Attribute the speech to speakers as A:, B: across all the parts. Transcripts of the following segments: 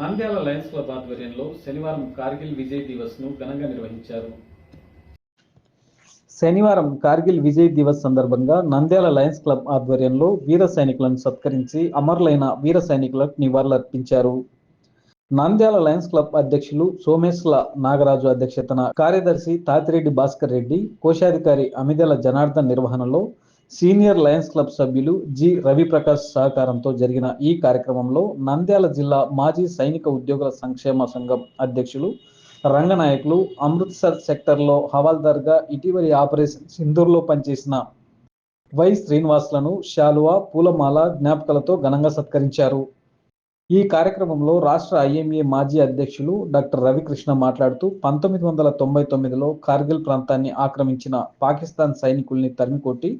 A: Nandyal Lions club ఆధ్వర్యంలో శనివారం కార్గిల్ విజయ్ దివస్ను ఘనంగా నిర్వహించారు. శనివారం కార్గిల్ విజయ్ దివస్ సందర్భంగా నంద్యాల లయన్స్ క్లబ్ ఆధ్వర్యంలో వీర సైనికులను సత్కరించి అమరులైన వీర సైనికులకు నివాళులర్పించారు. నంద్యాల లయన్స్ క్లబ్ అధ్యక్షులు సోమేశ్ల నాగరాజు అధ్యక్షతన కార్యదర్శి తాతిరెడ్డి భాస్కర్ రెడ్డి కోశాధికారి అమిదెల జనార్దన్ నిర్వహణలో సీనియర్ లయన్స్ క్లబ్ సభ్యులు జి. రవిప్రకాష్ సహకారంతో జరిగిన ఈ కార్యక్రమంలో నంద్యాల జిల్లా మాజీ సైనిక ఉద్యోగుల సంక్షేమ సంఘం అధ్యక్షులు రంగనాయకులు అమృత్సర్ సెక్టర్లో హవాల్దార్గా ఇటీవలి ఆపరేషన్ సింధూర్లో పనిచేసిన వై. శ్రీనివాస్లను శాలువా పూలమాల జ్ఞాపకాలతో ఘనంగా సత్కరించారు. ఈ కార్యక్రమంలో రాష్ట్ర ఐఎంఏ మాజీ అధ్యక్షులు డాక్టర్ రవికృష్ణ మాట్లాడుతూ పంతొమ్మిది వందల తొంభై తొమ్మిదిలో కార్గిల్ ప్రాంతాన్ని ఆక్రమించిన పాకిస్తాన్ సైనికుల్ని తరిమికొట్టి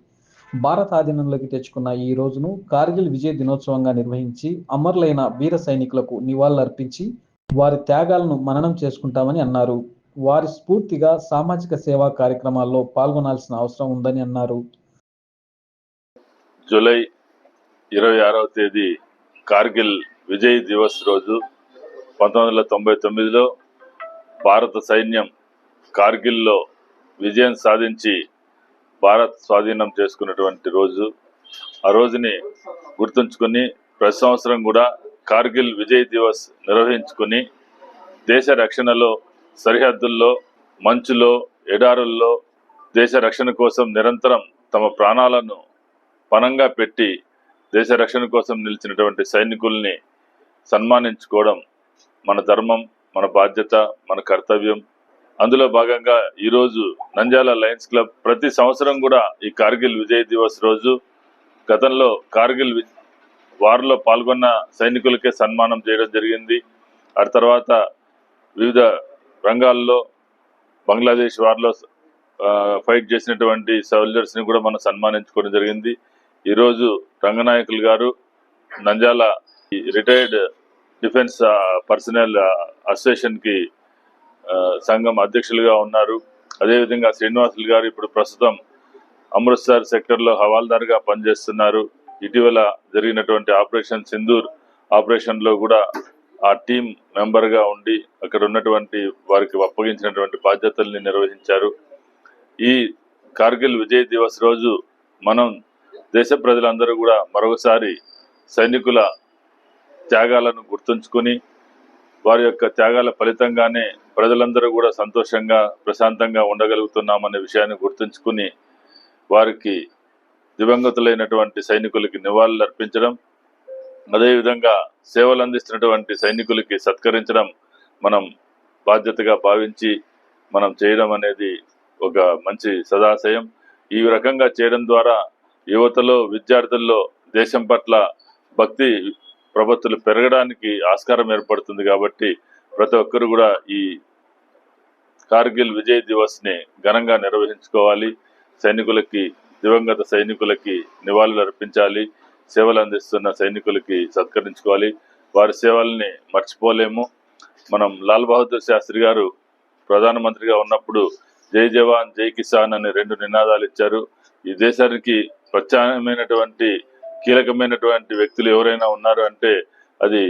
A: భారత ఆధీనంలోకి తెచ్చుకున్న ఈ రోజును కార్గిల్ విజయ దినోత్సవంగా నిర్వహించి అమరులైన వీర సైనికులకు నివాళులర్పించి వారి త్యాగాలను మననం చేసుకుంటామని అన్నారు. వారి స్ఫూర్తిగా సామాజిక సేవా కార్యక్రమాల్లో పాల్గొనాల్సిన అవసరం ఉందని అన్నారు.
B: జూలై ఇరవై ఆరవ తేదీ కార్గిల్ విజయ్ దివస్ రోజు పంతొమ్మిది వందల తొంభై తొమ్మిదిలో భారత సైన్యం కార్గిల్లో విజయం సాధించి భారత్ స్వాధీనం చేసుకున్నటువంటి రోజు ఆ రోజుని గుర్తుంచుకొని ప్రతి సంవత్సరం కూడా కార్గిల్ విజయ్ దివస్ నిర్వహించుకొని దేశ రక్షణలో సరిహద్దుల్లో మంచులో ఎడారుల్లో దేశ రక్షణ కోసం నిరంతరం తమ ప్రాణాలను పణంగా పెట్టి దేశ రక్షణ కోసం నిలిచినటువంటి సైనికుల్ని సన్మానించుకోవడం మన ధర్మం మన బాధ్యత మన కర్తవ్యం. అందులో భాగంగా ఈరోజు నంజాల లయన్స్ క్లబ్ ప్రతి సంవత్సరం కూడా ఈ కార్గిల్ విజయ్ దివస్ రోజు గతంలో కార్గిల్ వి- పాల్గొన్న సైనికులకే సన్మానం చేయడం జరిగింది. ఆ తర్వాత వివిధ రంగాల్లో బంగ్లాదేశ్ వారిలో ఫైట్ చేసినటువంటి సోల్జర్స్ని కూడా మనం సన్మానించుకోవడం జరిగింది. ఈరోజు రంగనాయకులు గారు నంజాల రిటైర్డ్ డిఫెన్స్ పర్సనల్ అసోసియేషన్కి సంఘం అధ్యక్షులుగా ఉన్నారు. అదేవిధంగా శ్రీనివాసులు గారు ఇప్పుడు ప్రస్తుతం అమృత్సర్ సెక్టర్లో హవాల్దార్గా పనిచేస్తున్నారు. ఇటీవల జరిగినటువంటి ఆపరేషన్ సింధూర్ ఆపరేషన్లో కూడా ఆ టీం మెంబర్గా ఉండి అక్కడ ఉన్నటువంటి వారికి అప్పగించినటువంటి బాధ్యతల్ని నిర్వహించారు. ఈ కార్గిల్ విజయ్ దివస్ రోజు మనం దేశ ప్రజలందరూ కూడా మరొకసారి సైనికుల త్యాగాలను గుర్తుంచుకొని వారి యొక్క త్యాగాల ఫలితంగానే ప్రజలందరూ కూడా సంతోషంగా ప్రశాంతంగా ఉండగలుగుతున్నామనే విషయాన్ని గుర్తుంచుకుని వారికి దివంగతులైనటువంటి సైనికులకి నివాళులు అర్పించడం అదేవిధంగా సేవలు అందిస్తున్నటువంటి సైనికులకి సత్కరించడం మనం బాధ్యతగా భావించి మనం చేయడం అనేది ఒక మంచి సదాశయం. ఈ రకంగా చేయడం ద్వారా యువతలో విద్యార్థుల్లో దేశం పట్ల భక్తి ప్రపత్తులు పెరగడానికి ఆస్కారం ఏర్పడుతుంది కాబట్టి ప్రతి ఒక్కరు కూడా ఈ కార్గిల్ విజయ్ దివస్ని ఘనంగా నిర్వహించుకోవాలి. సైనికులకి దివంగత సైనికులకి నివాళులు అర్పించాలి. సేవలు అందిస్తున్న సైనికులకి సత్కరించుకోవాలి. వారి సేవల్ని మర్చిపోలేము. మనం లాల్ బహదూర్ శాస్త్రి గారు ప్రధానమంత్రిగా ఉన్నప్పుడు జై జవాన్ జై కిసాన్ అనే రెండు నినాదాలు ఇచ్చారు. ఈ దేశానికి ప్రత్యామ్నాయమైనటువంటి కీలకమైనటువంటి వ్యక్తులు ఎవరైనా ఉన్నారు అంటే అది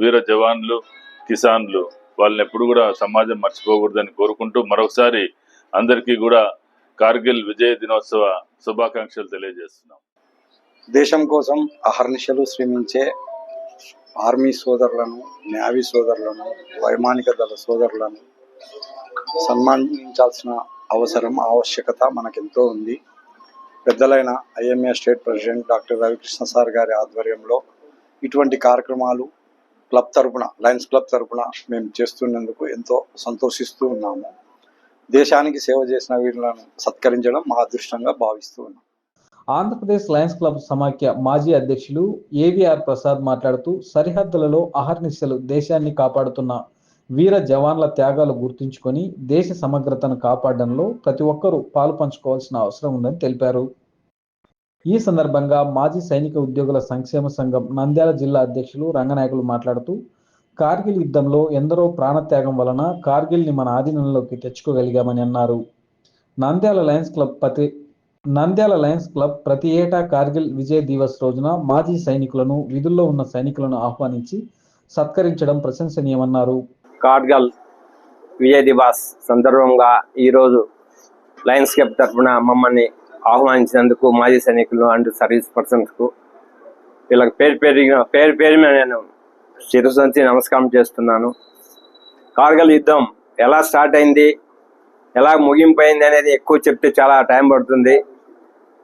B: వీర జవాన్లు కిసాన్లు. వాళ్ళని ఎప్పుడు కూడా సమాజం మర్చిపోకూడదని కోరుకుంటూ మరొకసారి అందరికీ కూడా కార్గిల్ విజయ దినోత్సవ శుభాకాంక్షలు తెలియజేస్తున్నాం.
C: దేశం కోసం అహర్నిశలు శ్రమించే ఆర్మీ సోదరులను నేవీ సోదరులను వైమానిక దళ సోదరులను సన్మానించాల్సిన అవసరం ఆవశ్యకత మనకెంతో ఉంది. పెద్దలైన IMA state president doctor Ravikrishna sir గారి ఆధ్వర్యంలో ఇటువంటి కార్యక్రమాలు క్లబ్ తరపున లయన్స్ క్లబ్ తరపున మేము చేస్తున్నందుకు ఎంతో సంతోషిస్తూ ఉన్నాము. దేశానికి సేవ చేసిన వీళ్ళను సత్కరించడం మా అదృష్టంగా భావిస్తూ ఉన్నాం.
A: ఆంధ్రప్రదేశ్ లయన్స్ క్లబ్ సమాఖ్య మాజీ అధ్యక్షులు ఏవిఆర్ ప్రసాద్ మాట్లాడుతూ సరిహద్దులలో అహర్నిశలు దేశాన్ని కాపాడుతున్న వీర జవాన్ల త్యాగాలు గుర్తుంచుకొని దేశ సమగ్రతను కాపాడడంలో ప్రతి ఒక్కరూ పాలు పంచుకోవాల్సిన అవసరం ఉందని తెలిపారు. ఈ సందర్భంగా మాజీ సైనిక ఉద్యోగుల సంక్షేమ సంఘం నంద్యాల జిల్లా అధ్యక్షులు రంగనాయకులు మాట్లాడుతూ కార్గిల్ యుద్ధంలో ఎందరో ప్రాణత్యాగం వలన కార్గిల్ని మన ఆధీనంలోకి తెచ్చుకోగలిగామని అన్నారు. నంద్యాల లయన్స్ క్లబ్ ప్రతి నంద్యాల లయన్స్ క్లబ్ ప్రతి ఏటా కార్గిల్ విజయ్ దివస్ రోజున మాజీ సైనికులను విధుల్లో ఉన్న సైనికులను ఆహ్వానించి సత్కరించడం ప్రశంసనీయమన్నారు.
D: కార్గిల్ విజయ్ దివాస్ సందర్భంగా ఈరోజు లయన్స్ క్లబ్ తరఫున మమ్మల్ని ఆహ్వానించినందుకు మాజీ సైనికులు అండ్ సర్వీస్ పర్సన్స్కు వీళ్ళకి పేరు పేరు పేరు పేరు మీద నేను శిరసంచి నమస్కారం చేస్తున్నాను. కార్గల్ యుద్ధం ఎలా స్టార్ట్ అయింది ఎలా ముగింపు అయింది అనేది ఎక్కువ చెప్తే చాలా టైం పడుతుంది.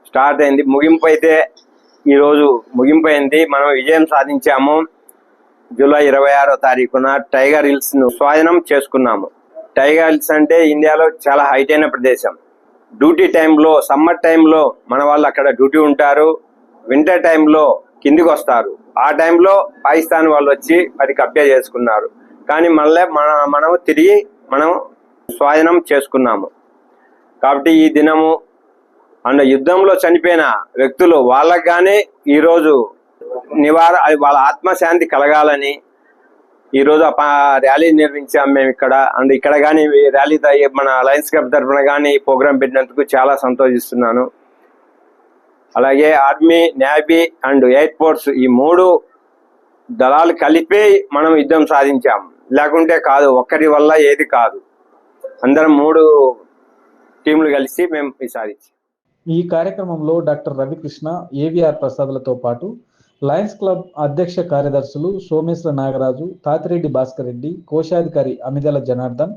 D: స్టార్ట్ అయింది ముగింపు అయితే ఈరోజు ముగింపు అయింది. మనం విజయం సాధించాము. జూలై ఇరవై ఆరో తారీఖున టైగర్ హిల్స్ను స్వాధీనం చేసుకున్నాము. టైగర్ హిల్స్ అంటే ఇండియాలో చాలా హైట్ అయిన ప్రదేశం. డ్యూటీ టైంలో సమ్మర్ టైంలో మన వాళ్ళు అక్కడ డ్యూటీ ఉంటారు. వింటర్ టైంలో కిందికి వస్తారు. ఆ టైంలో పాకిస్తాన్ వాళ్ళు వచ్చి అది కబ్జా చేసుకున్నారు. కానీ మళ్ళీ మన మనము తిరిగి మనం స్వాధీనం చేసుకున్నాము. కాబట్టి ఈ దినము అండ్ యుద్ధంలో చనిపోయిన వ్యక్తులు వాళ్ళకు కానీ ఈరోజు నివార వాళ్ళ ఆత్మశాంతి కలగాలని ఈరోజు ఆ ర్యాలీ నిర్వహించాం మేము ఇక్కడ. అండ్ ఇక్కడ కానీ ర్యాలీ మన లయన్స్ క్లబ్ తరఫున కానీ ప్రోగ్రామ్ పెట్టినందుకు చాలా సంతోషిస్తున్నాను. అలాగే army navy and air force ఈ మూడు దళాలు కలిపి మనం యుద్ధం సాధించాం. లేకుంటే కాదు ఒక్కరి వల్ల ఏది కాదు. అందరం మూడు టీంలు కలిసి మేము సాధించాం.
A: ఈ కార్యక్రమంలో డాక్టర్ రవికృష్ణ ఏవిఆర్ ప్రసాద్లతో పాటు లయన్స్ క్లబ్ అధ్యక్ష కార్యదర్శులు సోమేశ్వర నాగరాజు తాతిరెడ్డి భాస్కర్ రెడ్డి కోశాధికారి అమిదల జనార్దన్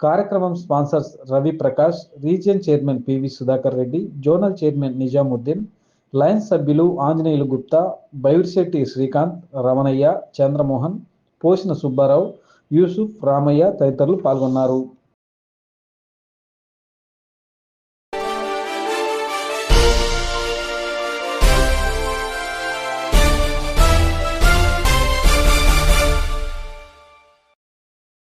A: కార్యక్రమం sponsors Ravi Prakash region chairman PV Sudhakar Reddy zonal chairman Nizamuddin Lions సభ్యులు ఆంజనేయులు గుప్తా బైర్శెట్టి శ్రీకాంత్ రమణయ్య చంద్రమోహన్ పోషణ సుబ్బారావు యూసుఫ్ రామయ్య తదితరులు పాల్గొన్నారు.